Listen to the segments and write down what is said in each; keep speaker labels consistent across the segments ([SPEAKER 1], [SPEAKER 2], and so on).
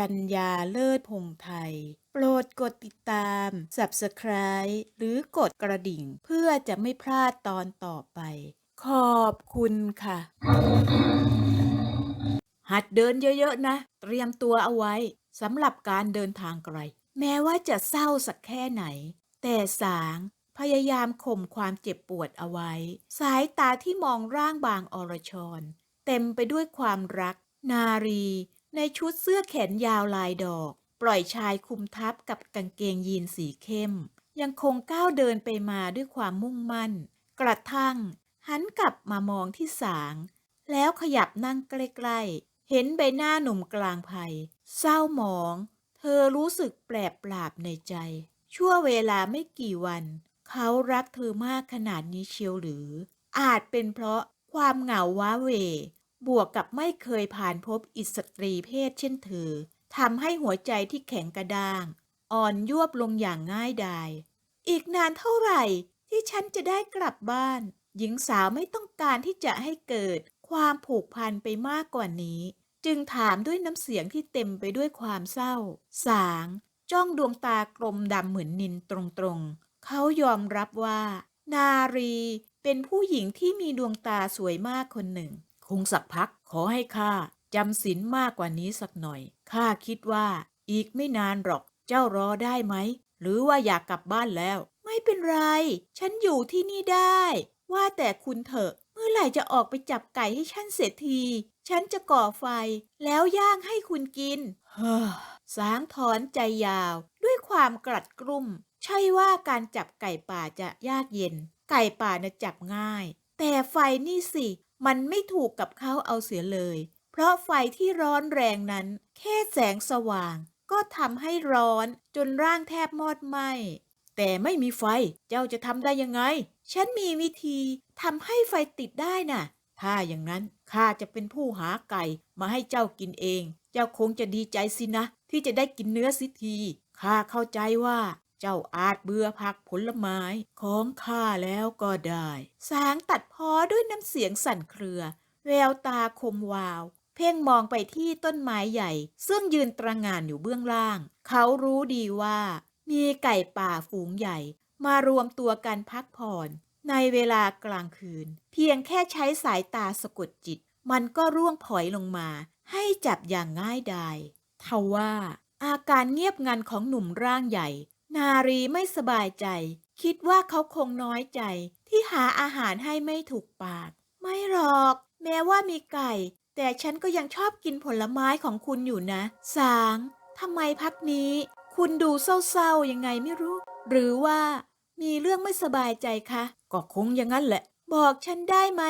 [SPEAKER 1] อ่านยจัญญาเลิศพงไทย โปรดกดติดตาม Subscribe หรือกดกระดิ่งเพื่อจะไม่พลาดตอนต่อไป ขอบคุณค่ะ หัดเดินเยอะๆนะ เตรียมตัวเอาไว้สำหรับการเดินทางไกล แม้ว่าจะเศร้าสักแค่ไหน แต่สางพยายามข่มความเจ็บปวดเอาไว้ สายตาที่มองร่างบางอรชร เต็มไปด้วยความรัก นารี ในชุดเสื้อแขนยาวลายดอก ปล่อยชายคุมทับกับกางเกงยีนสีเข้ม ยังคงก้าวเดินไปมาด้วยความมุ่งมั่น กระทั่ง หันกลับมามองที่สาง แล้วขยับนั่งใกล้ๆ เห็นใบหน้าหนุ่มกลางภัย เศร้าหมอง เธอรู้สึกแปลบปราบในใจ ชั่วเวลาไม่กี่วัน เขารักเธอมากขนาดนี้เชียวหรือ อาจเป็นเพราะความเหงาว้าเว บวกกับไม่เคยผ่านพบอิสตรีเพศเช่นเธอทำให้หัวใจที่แข็งกระด้าง อ่อนยวบลงอย่างง่ายดายอีกนานเท่าไหร่ที่ฉันจะได้กลับบ้าน หญิงสาวไม่ต้องการที่จะให้เกิดความผูกพันไปมากกว่านี้ จึงถามด้วยน้ำเสียงที่เต็มไปด้วยความเศร้า สาง จ้องดวงตากลมดำเหมือนนินตรงๆ เขายอมรับว่า นารีเป็นผู้หญิงที่มีดวงตาสวยมากคนหนึ่ง คงสักพักขอให้ข้าจำศีลมากกว่านี้สักหน่อยข้าคิดว่า อีกไม่นานหรอกเจ้ารอได้ไหม หรือว่าอยากกลับบ้านแล้ว ไม่เป็นไร ฉันอยู่ที่นี่ได้ ว่าแต่คุณเถอะ เมื่อไหร่จะออกไปจับไก่ให้ฉันเสร็จที ฉันจะก่อไฟ แล้วย่างให้คุณกินเฮ้อสางถอนใจยาว ด้วยความกลัดกรุ่ม ใช่ว่าการจับไก่ป่าจะยากเย็น ไก่ป่าน่ะจับง่าย แต่ไฟนี่สิ มันไม่ถูกกับเขาเอาเสียเลย เพราะไฟที่ร้อนแรงนั้น แค่แสงสว่าง ก็ทำให้ร้อนจนร่างแทบมอดไหม้แต่ไม่มีไฟเจ้าจะทำได้ยังไง ฉันมีวิธีทำให้ไฟติดได้น่ะ ถ้าอย่างนั้นข้าจะเป็นผู้หาไก่มาให้เจ้ากินเอง เจ้าคงจะดีใจสินะ ที่จะได้กินเนื้อสิทีข้าเข้าใจว่า เจ้าอาจเบื่อผักผลไม้ของข้าแล้วก็ได้ สางตัดพ้อด้วยน้ำเสียงสั่นเครือ แววตาคมวาว เพ่งมองไปที่ต้นไม้ใหญ่ ซึ่งยืนตระหง่านอยู่เบื้องล่าง เขารู้ดีว่า มีไก่ป่าฝูงใหญ่ มารวมตัวกันพักผ่อน ในเวลากลางคืน เพียงแค่ใช้สายตาสะกดจิต มันก็ร่วงผอยลงมา ให้จับอย่างง่ายดายทว่าอาการเงียบงันของหนุ่มร่างใหญ่ นารีไม่สบายใจ คิดว่าเขาคงน้อยใจ ที่หาอาหารให้ไม่ถูกปาก ไม่หรอก แม้ว่ามีไก่ แต่ฉันก็ยังชอบกินผลไม้ของคุณอยู่นะ สางทำไมพักนี้ คุณดูเศร้าๆยังไงไม่รู้ หรือว่ามีเรื่องไม่สบายใจคะก็คงอย่างนั้นแหละ บอกฉันได้ไหม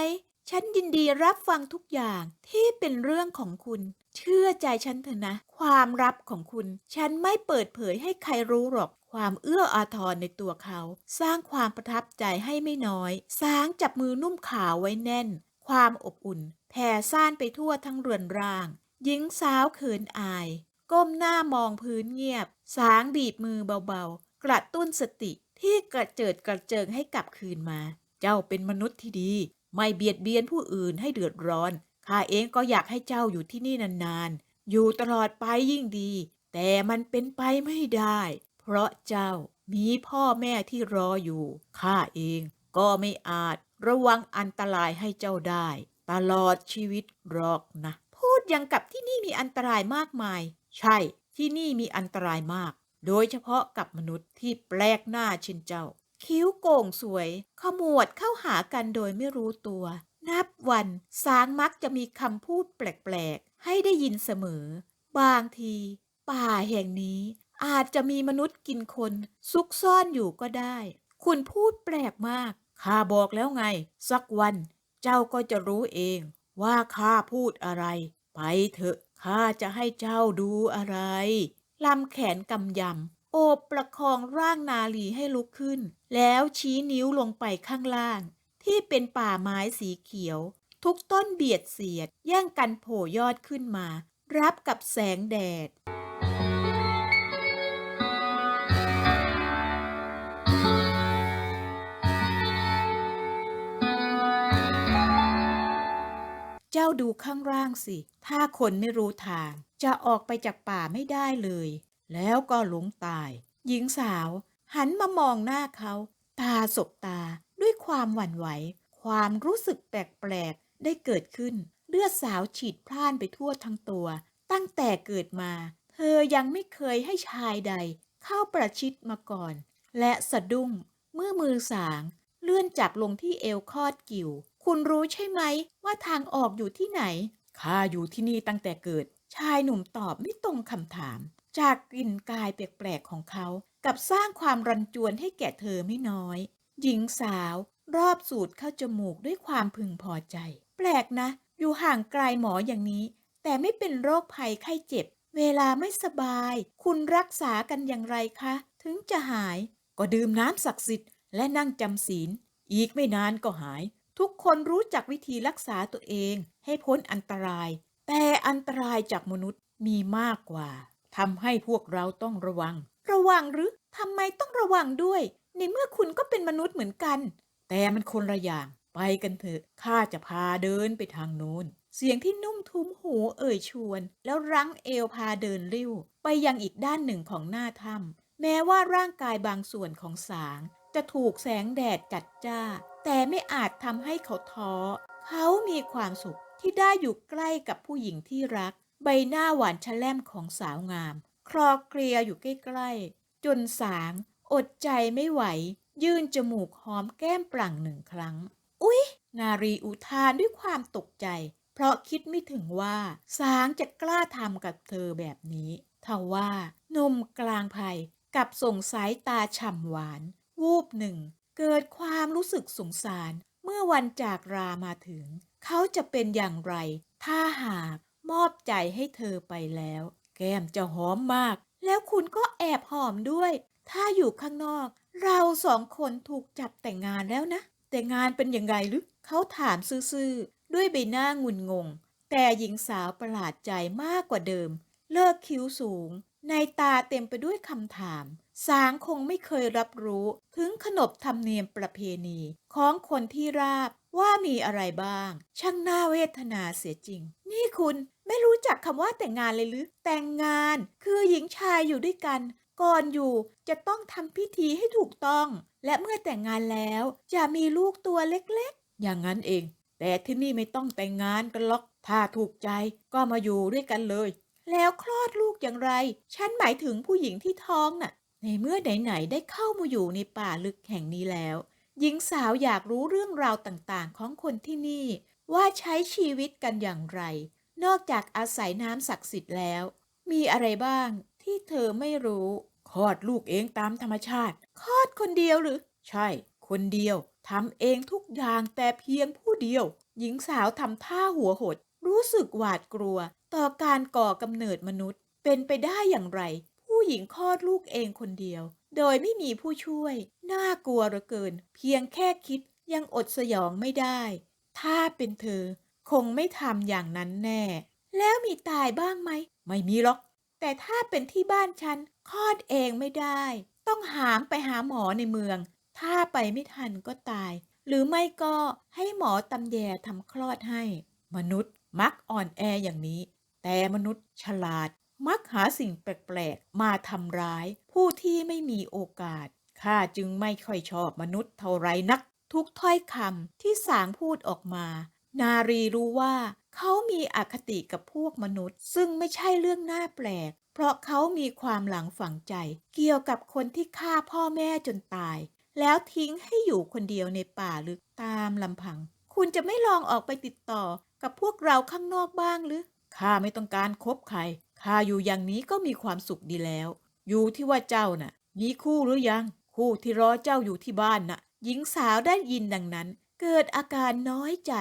[SPEAKER 1] ฉันยินดีรับฟังทุกอย่างที่เป็นเรื่องของคุณ เชื่อใจฉันเถอะนะ ความลับของคุณ ฉันไม่เปิดเผยให้ใครรู้หรอก ความเอื้ออาทรในตัวเขา สร้างความประทับใจให้ไม่น้อย สางจับมือนุ่มขาวไว้แน่น ความอบอุ่น แผ่ซ่านไปทั่วทั้งเรือนร่าง หญิงสาวเขินอาย ก้มหน้ามองพื้นเงียบ สางบีบมือเบาๆ กระตุ้นสติที่กระเจิดกระเจิงให้กลับคืนมา เจ้าเป็นมนุษย์ที่ดี ไม่เบียดเบียนผู้อื่นให้เดือดร้อน ข้าเองก็อยากให้เจ้าอยู่ที่นี่นานๆ อยู่ตลอดไปยิ่งดี แต่มันเป็นไปไม่ได้ เพราะเจ้ามีพ่อแม่ที่รออยู่ ข้าเองก็ไม่อาจระวังอันตรายให้เจ้าได้ ตลอดชีวิตหรอกนะ พูดยังกับที่นี่มีอันตรายมากมาย ใช่ที่นี่มีอันตรายมาก โดยเฉพาะกับมนุษย์ที่แปลกหน้าเช่นเจ้า คิ้วโก่งสวย ขมวดเข้าหากันโดยไม่รู้ตัว นับวันสางมักจะมีคำพูดแปลกๆ ให้ได้ยินเสมอ บางที ป่าแห่งนี้ อาจจะมีมนุษย์กินคน ซุกซ่อนอยู่ก็ได้ คุณพูดแปลกมาก ข้าบอกแล้วไง สักวัน เจ้าก็จะรู้เอง ว่าข้าพูดอะไร ไปเถอะ ข้าจะให้เจ้าดูอะไร ลำแขนกำยำ โอบประคองร่างนาลีให้ลุกขึ้น แล้วชี้นิ้วลงไปข้างล่าง ที่เป็นป่าไม้สีเขียว ทุกต้นเบียดเสียด แย่งกันโผล่ยอดขึ้นมา รับกับแสงแดด เจ้าดูข้างล่างสิ ถ้าคนไม่รู้ทาง จะออกไปจากป่าไม่ได้เลย แล้วก็หลงตาย หญิงสาว หันมามองหน้าเขา ตาสบตาด้วยความหวั่นไหว ความรู้สึกแปลกๆ ได้เกิดขึ้น เลือดสาวฉีดพล่านไปทั่วทั้งตัว ตั้งแต่เกิดมา เธอยังไม่เคยให้ชายใด เข้าประชิดมาก่อน และสะดุ้ง เมื่อมือสาง เลื่อนจับลงที่เอวคอดกิ่ว คุณรู้ใช่ไหมว่าทางออกอยู่ที่ไหน ข้าอยู่ที่นี่ตั้งแต่เกิด ชายหนุ่มตอบไม่ตรงคำถาม จากกลิ่นกายแปลกๆของเขา กับสร้างความรันจวนให้แก่เธอไม่น้อย หญิงสาวรอบสูดเข้าจมูกด้วยความพึงพอใจ แปลกนะ อยู่ห่างไกลหมออย่างนี้ แต่ไม่เป็นโรคภัยไข้เจ็บ เวลาไม่สบาย คุณรักษากันอย่างไรคะ ถึงจะหาย ก็ดื่มน้ำศักดิ์สิทธิ์และนั่งจำศีล อีกไม่นานก็หาย ทุกคนรู้จักวิธีรักษาตัวเองให้พ้นอันตราย แต่อันตรายจากมนุษย์มีมากกว่าทำให้พวกเราต้องระวัง ระวังหรือทำไมต้องระวังด้วย ในเมื่อคุณก็เป็นมนุษย์เหมือนกัน แต่มันคนละอย่าง ไปกันเถอะข้าจะพาเดินไปทางโน้น เสียงที่นุ่มทุ้มหูเอ่ยชวน แล้วรั้งเอวพาเดินริ้ว ไปยังอีกด้านหนึ่งของหน้าถ้ำแม้ว่าร่างกายบางส่วนของสาง จะถูกแสงแดดจัดจ้า แต่ไม่อาจทำให้เขาท้อ เขามีความสุขที่ได้อยู่ใกล้กับผู้หญิงที่รัก ใบหน้าหวานชะแล่มของสาวงาม คลอเคลียอยู่ใกล้ๆ จนสาง อดใจไม่ไหว ยื่นจมูกหอมแก้มปลั่งหนึ่งครั้ง อุ๊ย นารีอุทานด้วยความตกใจ เพราะคิดไม่ถึงว่า สางจะกล้าทำกับเธอแบบนี้ทว่า นมกลางภัยกับส่งสายตาฉ่ำหวาน วูบหนึ่ง เกิดความรู้สึกสงสาร เมื่อวันจากรามาถึง เขาจะเป็นอย่างไร ถ้าหากมอบใจให้เธอไปแล้ว แก้มจะหอมมาก แล้วคุณก็แอบหอมด้วย ถ้าอยู่ข้างนอก เราสองคนถูกจับแต่งงานแล้วนะ แต่งานเป็นยังไงหรือเขาถามซื่อๆ ด้วยใบหน้างุนงง แต่หญิงสาวประหลาดใจมากกว่าเดิม เลิกคิ้วสูง ในตาเต็มไปด้วยคำถาม สางคงไม่เคยรับรู้ถึงขนบธรรมเนียมประเพณีของคนที่ราบว่ามีอะไรบ้าง ช่างน่าเวทนาเสียจริง นี่คุณไม่รู้จักคำว่าแต่งงานเลยหรือ แต่งงาน คือหญิงชายอยู่ด้วยกัน ก่อนอยู่จะต้องทำพิธีให้ถูกต้อง และเมื่อแต่งงานแล้วจะมีลูกตัวเล็กๆ อย่างนั้นเอง แต่ที่นี่ไม่ต้องแต่งงานกันหรอก ถ้าถูกใจก็มาอยู่ด้วยกันเลย แล้วคลอดลูกอย่างไร ฉันหมายถึงผู้หญิงที่ท้องน่ะ ในเมื่อไหนๆได้เข้ามาอยู่ในป่าลึกแห่งนี้แล้ว หญิงสาวอยากรู้เรื่องราวต่างๆ ของคนที่นี่ ว่าใช้ชีวิตกันอย่างไร นอกจากอาศัยน้ำศักดิ์สิทธิ์แล้ว มีอะไรบ้างที่เธอไม่รู้คลอดลูกเองตามธรรมชาติคลอดคนเดียวหรือ ใช่ คนเดียวทำเองทุกอย่างแต่เพียงผู้เดียว หญิงสาวทำท่าหัวหด รู้สึกหวาดกลัว ต่อการก่อกำเนิดมนุษย์ เป็นไปได้อย่างไร ผู้หญิงคลอดลูกเองคนเดียว โดยไม่มีผู้ช่วย น่ากลัวเหลือเกิน เพียงแค่คิดยังอดสยองไม่ได้ ถ้าเป็นเธอ คงไม่ทำอย่างนั้นแน่ แล้วมีตายบ้างไหม ไม่มีหรอก แต่ถ้าเป็นที่บ้านฉันคลอดเองไม่ได้ ต้องหามไปหาหมอในเมือง ถ้าไปไม่ทันก็ตาย หรือไม่ก็ให้หมอตำแยทำคลอดให้ มนุษย์มักอ่อนแออย่างนี้ แต่มนุษย์ฉลาด มักหาสิ่งแปลกๆ มาทำร้าย ผู้ที่ไม่มีโอกาส ข้าจึงไม่ค่อยชอบมนุษย์เท่าไรนัก ทุกถ้อยคำที่สางพูดออกมา นารีรู้ว่า เขามีอคติกับพวกมนุษย์ ซึ่งไม่ใช่เรื่องน่าแปลก เพราะเขามีความหลังฝังใจ เกี่ยวกับคนที่ฆ่าพ่อแม่จนตาย แล้วทิ้งให้อยู่คนเดียวในป่าลึกตามลำพัง คุณจะไม่ลองออกไปติดต่อกับพวกเราข้างนอกบ้างหรือข้าไม่ต้องการคบใคร ข้าอยู่อย่างนี้ก็มีความสุขดีแล้ว อยู่ที่ว่าเจ้าน่ะ มีคู่หรือยัง คู่ที่รอเจ้าอยู่ที่บ้านน่ะ หญิงสาวได้ยินดังนั้น เกิดอาการน้อยใจ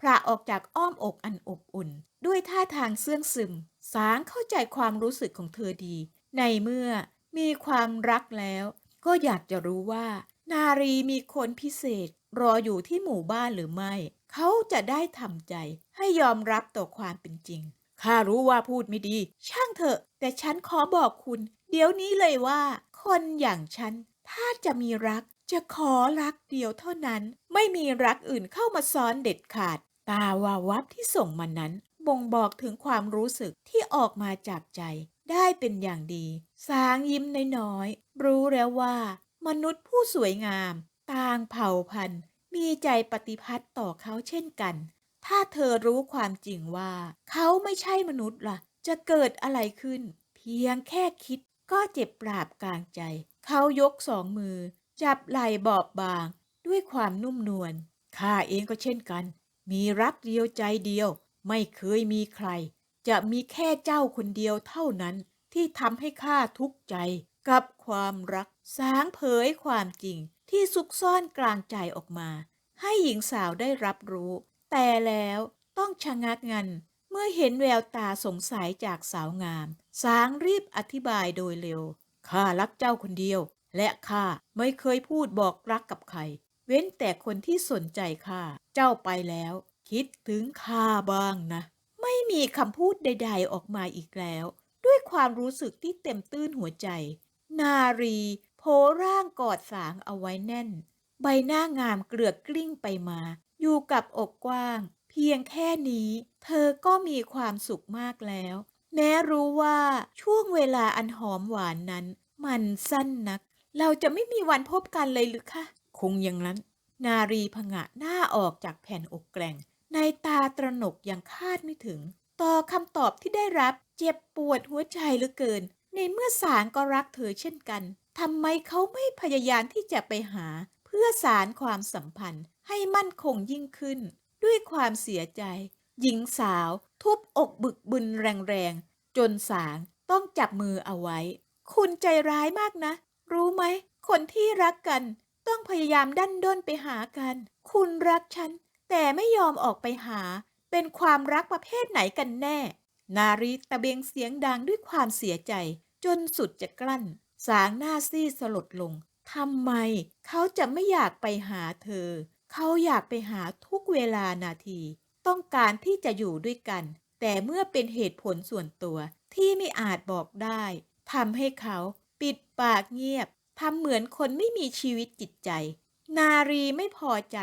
[SPEAKER 1] พระออกจากอ้อมอกอันอบอุ่น ด้วยท่าทางเสื่องซึม สางเข้าใจความรู้สึกของเธอดี ในเมื่อมีความรักแล้ว ก็อยากจะรู้ว่า นารีมีคนพิเศษ รออยู่ที่หมู่บ้านหรือไม่ เขาจะได้ทำใจให้ยอมรับต่อความเป็นจริง ข้ารู้ว่าพูดไม่ดี ช่างเถอะ แต่ฉันขอบอกคุณ เดี๋ยวนี้เลยว่า คนอย่างฉัน ถ้าจะมีรัก จะขอรักเดียวเท่านั้น ไม่มีรักอื่นเข้ามาซ้อนเด็ดขาด ตาวาวับที่ส่งมานั้น บ่งบอกถึงความรู้สึกที่ออกมาจากใจ ได้เป็นอย่างดี สางยิ้มน้อยๆ รู้แล้วว่า มนุษย์ผู้สวยงาม ต่างเผ่าพันธุ์ มีใจปฏิพัติต่อเขาเช่นกัน ถ้าเธอรู้ความจริงว่า เขาไม่ใช่มนุษย์ล่ะ จะเกิดอะไรขึ้น เพียงแค่คิดก็เจ็บปราบกลางใจ เขายกสองมือ จับไหล่บอบบาง ด้วยความนุ่มนวลข้าเองก็เช่นกัน มีรักเดียวใจเดียว ไม่เคยมีใคร จะมีแค่เจ้าคนเดียวเท่านั้น ที่ทำให้ข้าทุกข์ใจ กับความรัก สางเผยความจริงที่ซุกซ่อนกลางใจออกมา ให้หญิงสาวได้รับรู้ แต่แล้วต้องชะงักงันเมื่อเห็นแววตาสงสัยจากสาวงาม สางรีบอธิบายโดยเร็ว ข้ารักเจ้าคนเดียว และข้าไม่เคยพูดบอกรักกับใคร เว้นแต่คนที่สนใจข้า เจ้าไปแล้ว คิดถึงข้าบ้างนะ ไม่มีคำพูดใด ๆออกมาอีกแล้ว ด้วยความรู้สึกที่เต็มตื้นหัวใจ นารีโผร่างกอดสางเอาไว้แน่น ใบหน้างามเกลือกกลิ้งไปมา อยู่กับอกกว้าง เพียงแค่นี้ เธอก็มีความสุขมากแล้ว แม้รู้ว่าช่วงเวลาอันหอมหวานนั้น มันสั้นนัก เราจะไม่มีวันพบกันเลยหรือคะคงอย่างนั้น นารีผงะหน้าออกจากแผ่นอกแกร่ง ในตาตระหนกอย่างคาดไม่ถึง ต่อคำตอบที่ได้รับเจ็บปวดหัวใจเหลือเกิน ในเมื่อสางก็รักเธอเช่นกันทำไมเขาไม่พยายามที่จะไปหา เพื่อสารความสัมพันธ์ ให้มั่นคงยิ่งขึ้น ด้วยความเสียใจ หญิงสาวทุบอกบึกบึนแรงๆ จนสางต้องจับมือเอาไว้ คุณใจร้ายมากนะ รู้ไหม คนที่รักกัน ต้องพยายามดันด้นไปหากัน คุณรักฉัน แต่ไม่ยอมออกไปหา เป็นความรักประเภทไหนกันแน่ นารีตะเบงเสียงดังด้วยความเสียใจ จนสุดจะกลั้น สางหน้าซีดสลดลงทำไม เขาจะไม่อยากไปหาเธอ เขาอยากไปหาทุกเวลานาที ต้องการที่จะอยู่ด้วยกัน แต่เมื่อเป็นเหตุผลส่วนตัวที่ไม่อาจบอกได้ทำให้เขาปิดปากเงียบทำเหมือนคนไม่มีชีวิตจิตใจ นารีไม่พอใจ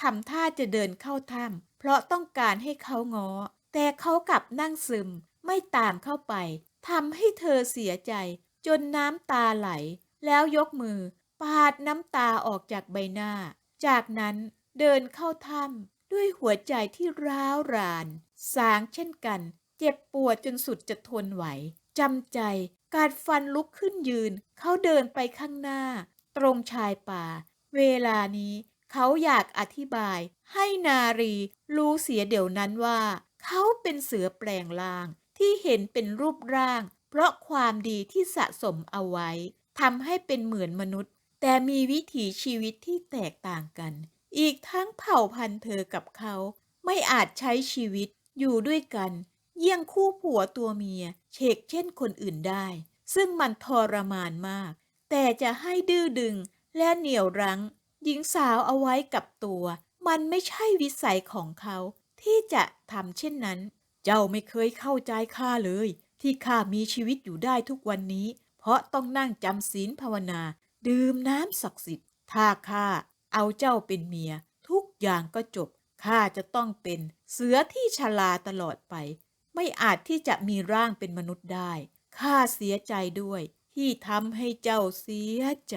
[SPEAKER 1] ทำท่าจะเดินเข้าถ้ำเพราะต้องการให้เขาง้อ แต่เขากลับนั่งซึมไม่ตามเข้าไปทำให้เธอเสียใจ จนน้ำตาไหล แล้วยกมือ ปาดน้ำตาออกจากใบหน้า จากนั้นเดินเข้าถ้ำด้วยหัวใจที่ร้าวราน สางเช่นกัน เจ็บปวดจนสุดจะทนไหวจำใจกัดฟันลุกขึ้นยืน เขาเดินไปข้างหน้า ตรงชายป่า เวลานี้เขาอยากอธิบาย ให้นารีรู้เสียเดี๋ยวนั้นว่า เขาเป็นเสือแปลงล่าง ที่เห็นเป็นรูปร่าง เพราะความดีที่สะสมเอาไว้ทำให้เป็นเหมือนมนุษย์ แต่มีวิถีชีวิตที่แตกต่างกัน อีกทั้งเผ่าพันธุ์เธอกับเขา ไม่อาจใช้ชีวิตอยู่ด้วยกัน เยี่ยงคู่ผัวตัวเมียเชกเช่นคนอื่นได้ ซึ่งมันทรมานมาก แต่จะให้ดื้อดึงและเหนี่ยวรั้ง หญิงสาวเอาไว้กับตัว มันไม่ใช่วิสัยของเขา ที่จะทำเช่นนั้น เจ้าไม่เคยเข้าใจข้าเลย ที่ข้ามีชีวิตอยู่ได้ทุกวันนี้ เพราะต้องนั่งจำศีลภาวนา ดื่มน้ำศักดิ์สิทธิ์ถ้าข้าเอาเจ้าเป็นเมีย ทุกอย่างก็จบข้าจะต้องเป็นเสือที่ชราตลอดไป ไม่อาจที่จะมีร่างเป็นมนุษย์ได้ข้าเสียใจด้วย ที่ทำให้เจ้าเสียใจ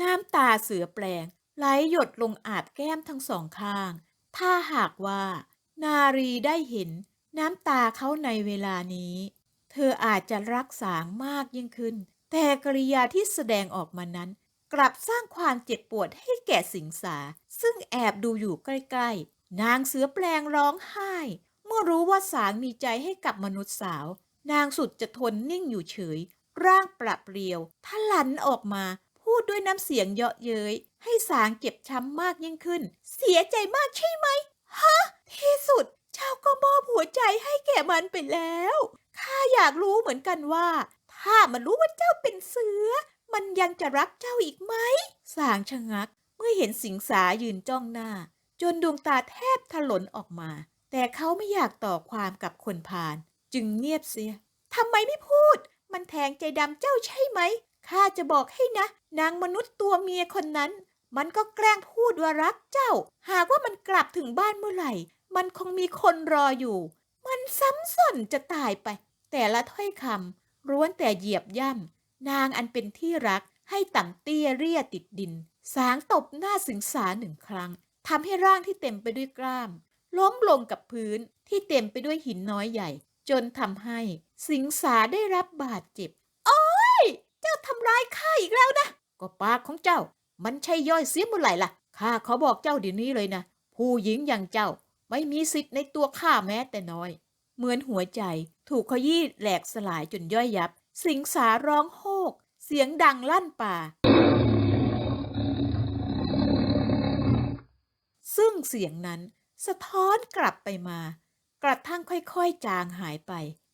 [SPEAKER 1] น้ำตาเสือแปลง ไหลหยดลงอาบแก้มทั้งสองข้าง ถ้าหากว่า นารีได้เห็น น้ำตาเขาในเวลานี้ เธออาจจะรักสางมากยิ่งขึ้น แต่กริยาที่แสดงออกมานั้น กลับสร้างความเจ็บปวดให้แก่สิงสา ซึ่งแอบดูอยู่ใกล้ๆ นางเสือแปลงร้องไห้ เมื่อรู้ว่าสางมีใจให้กับมนุษย์สาว นางสุดจะทนนิ่งอยู่เฉย ร่างปรับเปรียวทะลันออกมา พูดด้วยน้ำเสียงเยาะเย้ย ให้สางเจ็บช้ำมากยิ่งขึ้น เสียใจมากใช่ไหม ฮะ ที่สุดเจ้าก็มอบหัวใจให้แก่มันไปแล้วข้าอยากรู้เหมือนกันว่า ถ้ามันรู้ว่าเจ้าเป็นเสือ มันยังจะรักเจ้าอีกไหมสางชะงัก เมื่อเห็นสิงสายืนจ้องหน้า จนดวงตาแทบถลนออกมา แต่เขาไม่อยากต่อความกับคนพาลจึงเงียบเสียทำไมไม่พูด มันแทงใจดำเจ้าใช่ไหมข้าจะบอกให้นะ นางมนุษย์ตัวเมียคนนั้น มันก็แกล้งพูดว่ารักเจ้า หากว่ามันกลับถึงบ้านเมื่อไหร่ มันคงมีคนรออยู่ มันซ้ำสนจะตายไป แต่ละถ้อยคำ ร้วนแต่เหยียบย่ำนางอันเป็นที่รักให้ต่ำเตี้ยเรียติดดิน สางตบหน้าสิงสาหนึ่งครั้งทำให้ร่างที่เต็มไปด้วยกล้าม ล้มลงกับพื้นที่เต็มไปด้วยหินน้อยใหญ่ จนทำให้สิงสาได้รับบาดเจ็บ โอ้ย เจ้าทำร้ายข้าอีกแล้วนะ ก็ปากของเจ้า มันใช่ย่อยเสียเมื่อไหร่ล่ะข้าขอบอกเจ้าเดี๋ยวนี้เลยนะ ผู้หญิงอย่างเจ้าไม่มีสิทธิ์ในตัวข้าแม้แต่น้อย เหมือนหัวใจ ถูกขยี้แหลกสลายจนย่อยยับ สิงสาร้องโฮก เสียงดังลั่นป่า ซึ่งเสียงนั้นสะท้อนกลับไปมา กระทั่งค่อยๆ จางหายไป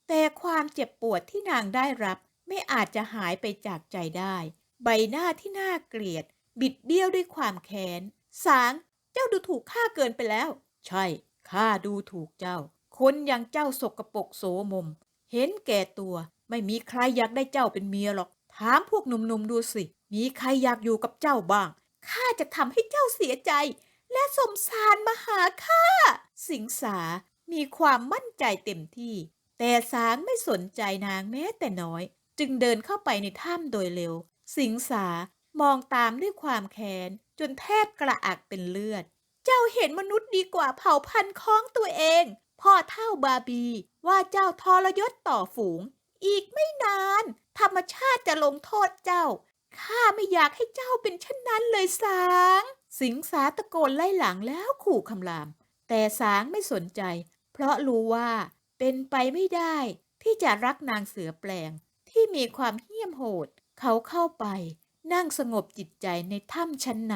[SPEAKER 1] แต่ความเจ็บปวดที่นางได้รับไม่อาจจะหายไปจากใจได้ ใบหน้าที่น่าเกลียด บิดเบี้ยวด้วยความแค้น สาง เจ้าดูถูกข้าเกินไปแล้ว ใช่ ข้าดูถูกเจ้า คนอย่างเจ้าสกปรกโสมม เห็นแก่ตัว ไม่มีใครอยากได้เจ้าเป็นเมียหรอก ถามพวกหนุ่มๆดูสิ มีใครอยากอยู่กับเจ้าบ้าง ข้าจะทำให้เจ้าเสียใจ และสมสารมาหาข้า สิงสา มีความมั่นใจเต็มที่ แต่สางไม่สนใจนางแม้แต่น้อย จึงเดินเข้าไปในถ้ำโดยเร็ว สิงสามองตามด้วยความแค้นจนแทบกระอักเป็นเลือด เจ้าเห็นมนุษย์ดีกว่าเผ่าพันธุ์ของตัวเอง พ่อเท่าบาบีว่าเจ้าทรยศต่อฝูง อีกไม่นาน ธรรมชาติจะลงโทษเจ้า ข้าไม่อยากให้เจ้าเป็นเช่นนั้นเลยสาง สิงสาตะโกนไล่หลังแล้วขู่คำราม แต่สางไม่สนใจ เพราะรู้ว่าเป็นไปไม่ได้ ที่จะรักนางเสือแปลง ที่มีความเหี้ยมโหด เขาเข้าไป นั่งสงบจิตใจในถ้ำชั้นใน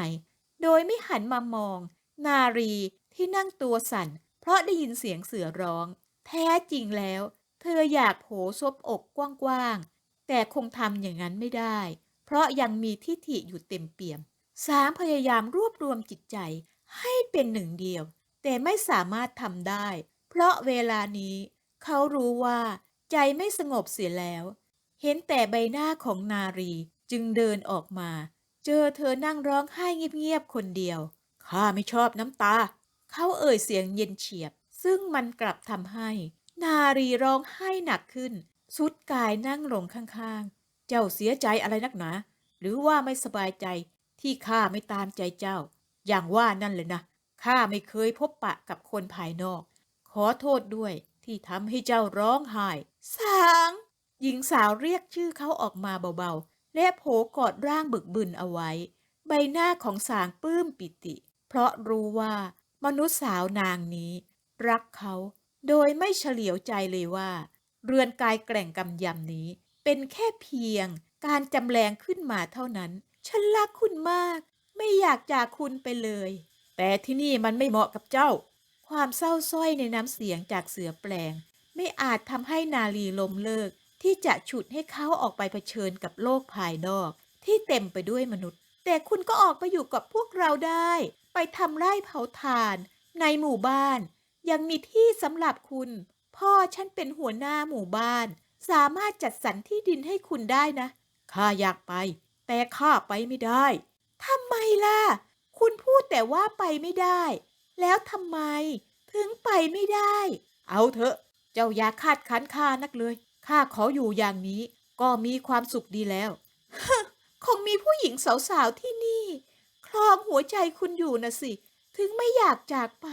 [SPEAKER 1] โดยไม่หันมามอง นารีที่นั่งตัวสั่น เพราะได้ยินเสียงเสือร้อง แท้จริงแล้ว เธออยากโผซบอกกว้างๆ แต่คงทำอย่างนั้นไม่ได้ เพราะยังมีทิฐิอยู่เต็มเปี่ยม สามพยายามรวบรวมจิตใจให้เป็นหนึ่งเดียว แต่ไม่สามารถทำได้ เพราะเวลานี้ เขารู้ว่าใจไม่สงบเสียแล้ว เห็นแต่ใบหน้าของนารีจึงเดินออกมา เจอเธอนั่งร้องไห้เงียบๆคนเดียว ข้าไม่ชอบน้ำตา เขาเอ่ยเสียงเย็นเฉียบ ซึ่งมันกลับทำให้ นารีร้องไห้หนักขึ้น สุดกายนั่งลงข้างๆ เจ้าเสียใจอะไรนักหนา หรือว่าไม่สบายใจที่ข้าไม่ตามใจเจ้า อย่างว่านั่นเลยนะข้าไม่เคยพบปะกับคนภายนอก ขอโทษด้วยที่ทำให้เจ้าร้องไห้สางหญิงสาวเรียกชื่อเขาออกมาเบาๆ และโผกอดร่างบึกบึนเอาไว้ ใบหน้าของสางปลื้มปิติ เพราะรู้ว่า มนุษย์สาวนางนี้ รักเขาโดยไม่เฉลียวใจเลยว่า เรือนกายแกร่งกำยำนี้ เป็นแค่เพียงการจำแรงขึ้นมาเท่านั้น ฉันรักคุณมาก ไม่อยากจากคุณไปเลย แต่ที่นี่มันไม่เหมาะกับเจ้า ความเศร้าส้อยในน้ำเสียงจากเสือแปลง ไม่อาจทำให้นาลีลมเลิก ที่จะฉุดให้เขาออกไปเผชิญกับโลกภายนอก ที่เต็มไปด้วยมนุษย์ แต่คุณก็ออกไปอยู่กับพวกเราได้ ไปทำไร่เผาถ่าน ในหมู่บ้าน ยังมีที่สำหรับคุณ พ่อฉันเป็นหัวหน้าหมู่บ้าน สามารถจัดสรรที่ดินให้คุณได้นะข้าอยากไป แต่ข้าไปไม่ได้ทำไมล่ะ คุณพูดแต่ว่าไปไม่ได้ แล้วทำไม ถึงไปไม่ได้ เอาเถอะ เจ้าอย่าคาดคั้นข้านักเลยข้าขออยู่อย่างนี้ ก็มีความสุขดีแล้วคงมีผู้หญิงสาวๆที่นี่ ครองหัวใจคุณอยู่นะสิ ถึงไม่อยากจากไป